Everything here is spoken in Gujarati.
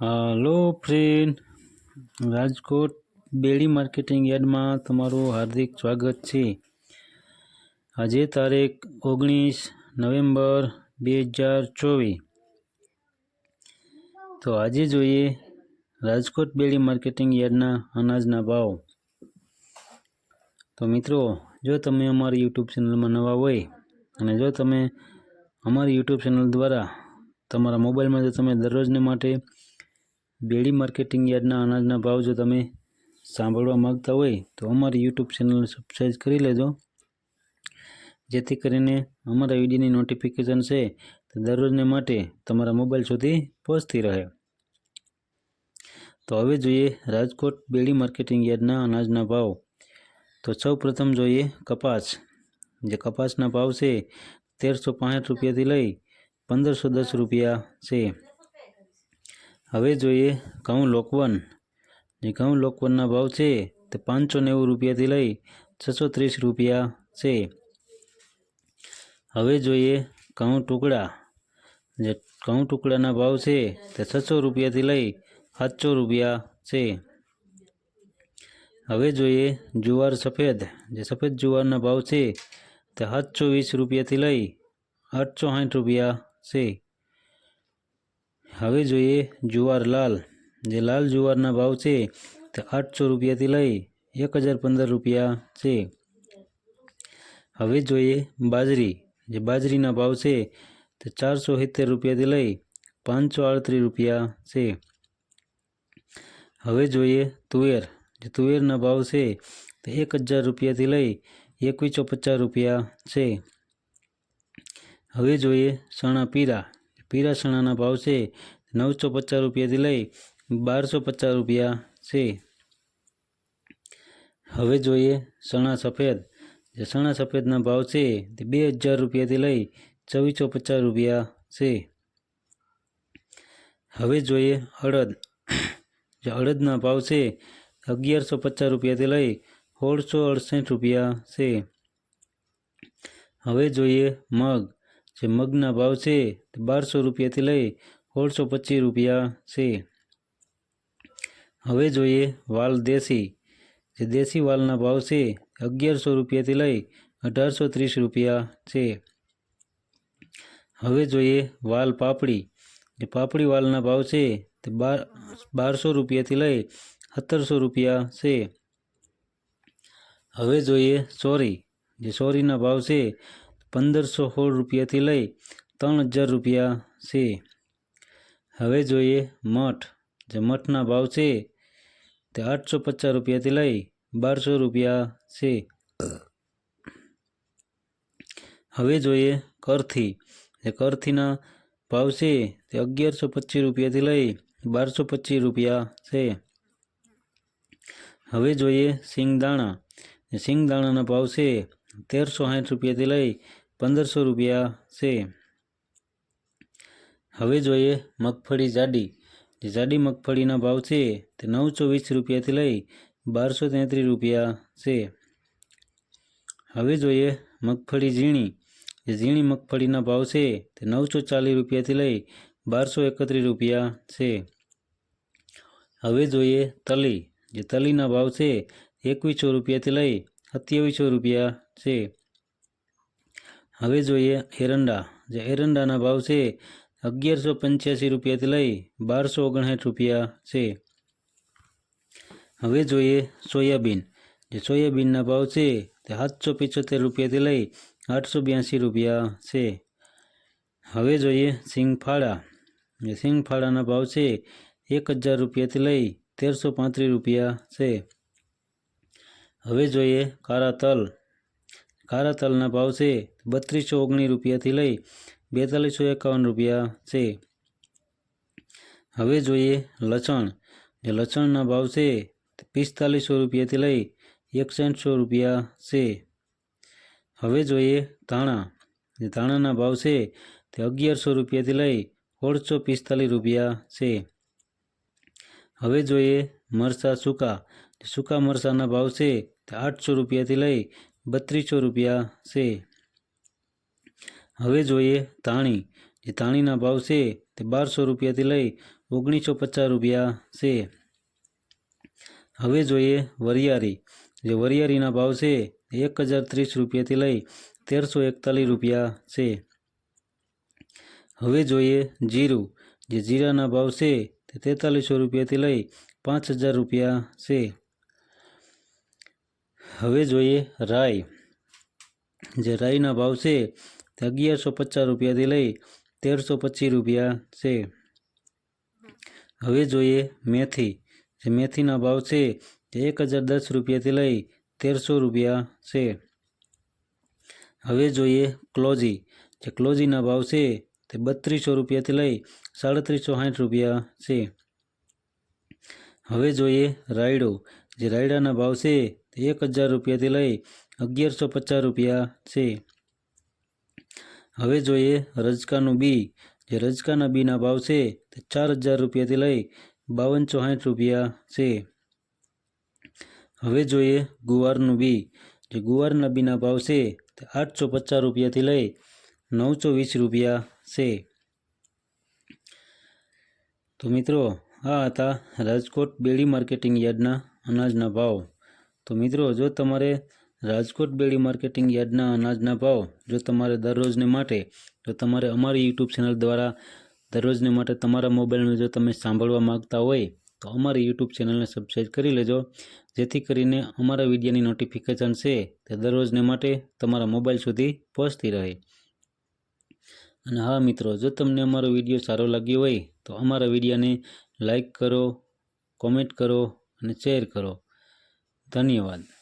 Hello friend, Rajkot Bedi marketing યાર્ડમાં તમારું હાર્દિક સ્વાગત છે. આજે તારીખ ઓગણીસ નવેમ્બર બે હજાર ચોવીસ. તો આજે જોઈએ રાજકોટ બેડી માર્કેટિંગ યાર્ડના અનાજના ભાવ. તો મિત્રો, જો તમે અમારી યુટ્યુબ ચેનલમાં નવા હોય અને જો તમે અમારી યુટ્યુબ ચેનલ દ્વારા તમારા મોબાઈલમાં જો તમે દરરોજને માટે બેડી માર્કેટિંગ યાર્ડના અનાજના ભાવ જો તમે સાંભળવા માંગતા હોય તો અમારી યુટ્યુબ ચેનલ સબસ્ક્રાઈબ કરી લેજો. જેથી કરીને અમારા વિડીયોની નોટિફિકેશન છે તે દરરોજને માટે તમારા મોબાઈલ સુધી પહોંચતી રહે. તો હવે જોઈએ રાજકોટ બેડી માર્કેટિંગ યાર્ડના અનાજના ભાવ. તો સૌ પ્રથમ જોઈએ કપાસ. જે કપાસના ભાવ છે તેરસો પાંસઠ રૂપિયાથી લઈ પંદરસો દસ રૂપિયા છે. હવે જોઈએ ઘઉં લોકવન જે ઘઉં લોકવનના ભાવ છે તે પાંચસો નેવું રૂપિયાથી લઈ છસો ત્રીસ રૂપિયા છે. હવે જોઈએ ઘઉં ટુકડા. જે ઘઉં ટુકડાના ભાવ છે તે છસો રૂપિયાથી લઈ સાતસો રૂપિયા છે. હવે જોઈએ જુવાર સફેદ. જે સફેદ જુવારના ભાવ છે તે સાતસો વીસ રૂપિયાથી લઈ આઠસો સાઠ રૂપિયા છે. હવે જોઈએ જુવાર લાલ. જે લાલ જુવારના ભાવ છે તે આઠસો રૂપિયાથી લઈ એક હજાર પંદર રૂપિયા છે. હવે જોઈએ બાજરી. જે બાજરીના ભાવ છે તે ચારસો સિત્તેર રૂપિયાથી લઈ પાંચસો આડત્રીસ રૂપિયા છે. હવે જોઈએ તુવેર. જે તુવેરના ભાવ છે તે એક હજાર રૂપિયાથી લઈ એકવીસો પચાસ રૂપિયા છે. હવે જોઈએ ચણા પીરા. પીરા ચણાના ભાવ છે નવસો પચાસ રૂપિયાથી લઈ બારસો પચાસ રૂપિયા છે. હવે જોઈએ ચણા સફેદ. જે ચણા સફેદના ભાવ છે તે બે હજાર રૂપિયાથી લઈ ચોવીસો પચાસ રૂપિયા છે. હવે જોઈએ અડદ. જે અડદના ભાવ છે અગિયારસો પચાસ રૂપિયાથી લઈ સોળસો અડસઠ રૂપિયા છે. હવે જોઈએ મગ. જે મગના ભાવ છે તે બારસો રૂપિયાથી લઈ સોળસો પચીસ રૂપિયા છે. હવે જોઈએ વાલ દેશી. જે દેશી વાલના ભાવ છે અગિયારસો રૂપિયાથી લઈ અઢારસો ત્રીસ રૂપિયા છે. હવે જોઈએ વાલ પાપડી. જે પાપડી વાલના ભાવ છે તે બાર, બારસો રૂપિયાથી લઈ સત્તરસો રૂપિયા છે. હવે જોઈએ સોરી. જે સોરીના ભાવ છે પંદરસો સોળ રૂપિયાથી લઈ ત્રણ હજાર રૂપિયા છે. હવે જોઈએ મઠ. જે મઠના ભાવ છે તે આઠસો પચાસ રૂપિયાથી લઈ બારસો રૂપિયા છે. હવે જોઈએ કરથી. જે કરથીના ભાવ છે તે અગિયારસો પચીસ રૂપિયાથી લઈ બારસો પચીસ રૂપિયા છે. હવે જોઈએ સિંગદાણા. સિંગદાણાના ભાવ છે તેરસો સાઠ રૂપિયાથી લઈ પંદરસો રૂપિયા છે. હવે જોઈએ મગફળી જાડી. જે જાડી મગફળીના ભાવ છે તે નવસો વીસ રૂપિયાથી લઈ બારસો તેત્રીસ રૂપિયા છે. હવે જોઈએ મગફળી ઝીણી. જે ઝીણી મગફળીના ભાવ છે તે નવસો ચાલીસ રૂપિયાથી લઈ બારસો એકત્રીસ રૂપિયા છે. હવે જોઈએ તલી. જે તલીના ભાવ છે એકવીસો રૂપિયાથી લઈ સત્યાવીસો રૂપિયા છે. હવે જોઈએ એરંડા. જે એરંડાના ભાવ છે, અગિયારસો પંચ્યાસી રૂપિયાથી લઈ બારસો ઓગણસાઠ રૂપિયા છે. હવે જોઈએ સોયાબીન. જે સોયાબીનના ભાવ છે, તે સાતસો પિચોતેર રૂપિયાથી લઈ આઠસો બ્યાસી રૂપિયા છે. હવે જોઈએ સિંગફાળા. જે સિંગફાળાના ભાવ છે, એક હજાર રૂપિયાથી લઈ તેરસો પાંત્રીસ રૂપિયા છે. હવે જોઈએ કારા તલ કાળા તલના ભાવ છે બત્રીસો ઓગણીસ રૂપિયાથી લઈ બેતાલીસો એકાવન રૂપિયા છે. હવે જોઈએ લસણ. જે લસણના ભાવ છે પિસ્તાલીસો રૂપિયાથી લઈ એકસઠસો રૂપિયા છે. હવે જોઈએ ધાણા. જે ધાણાના ભાવ છે તે અગિયારસો રૂપિયાથી લઈ ઓળસો પિસ્તાલીસ રૂપિયા છે. હવે જોઈએ મરચાં સૂકા. સૂકા મરચાંના ભાવ છે તે આઠસો રૂપિયાથી લઈ બત્રીસો રૂપિયા છે. હવે જોઈએ ધાણી જે ધાણીના ભાવ છે તે બારસો રૂપિયાથી લઈ ઓગણીસો પચાસ રૂપિયા છે. હવે જોઈએ વરિયાળી. જે વરિયાળીના ભાવ છે એક હજાર ત્રીસ રૂપિયાથી લઈ તેરસો એકતાલીસ રૂપિયા છે. હવે જોઈએ જીરું. જે જીરાના ભાવ છે તે તેતાલીસો રૂપિયાથી લઈ પાંચ હજાર રૂપિયા છે. હવે જોઈએ રાઈ. જે રાઈના ભાવ છે તે અગિયારસો પચાસ રૂપિયાથી લઈ તેરસો પચીસ રૂપિયા છે. હવે જોઈએ મેથી. જે મેથીના ભાવ છે તે એક હજાર દસ રૂપિયાથી લઈ તેરસો રૂપિયા છે. હવે જોઈએ ક્લોજી. જે ક્લોજીના ભાવ છે તે બત્રીસો રૂપિયાથી લઈ સાડત્રીસો સાઠ રૂપિયા છે. હવે જોઈએ રાયડો. જે રાયડાના ભાવ છે એક હજાર રૂપિયાથી લઈ અગિયારસો પચાસ રૂપિયા છે. હવે જોઈએ રજકાનું બી. જે રજકાના બીના ભાવ છે તે ચાર હજાર રૂપિયાથી લઈ બાવન સાઠ રૂપિયા છે. હવે જોઈએ ગુવારનું બી. જે ગુવારના બીના ભાવ છે તે આઠસો પચાસ રૂપિયાથી લઈ નવસો વીસ રૂપિયા છે. તો મિત્રો, આ હતા રાજકોટ બેડી માર્કેટિંગ યાર્ડના અનાજના ભાવ. તો મિત્રો, જો તમારે રાજકોટ બેડી માર્કેટિંગ યાર્ડના અનાજના ભાવ જો તમારે દરરોજને માટે, તો તમારે અમારી યુટ્યુબ ચેનલ દ્વારા દરરોજને માટે તમારા મોબાઈલમાં જો તમે સાંભળવા માગતા હોય, તો અમારી યુટ્યુબ ચેનલને સબસ્ક્રાઈબ કરી લેજો. જેથી કરીને અમારા વિડીયોની નોટિફિકેશન છે તે દરરોજને માટે તમારા મોબાઈલ સુધી પહોંચતી રહે. અને હા મિત્રો, જો તમને અમારો વીડિયો સારો લાગ્યો હોય, તો અમારા વિડીયોને લાઈક કરો કોમેન્ટ કરો અને શેર કરો. ધન્યવાદ.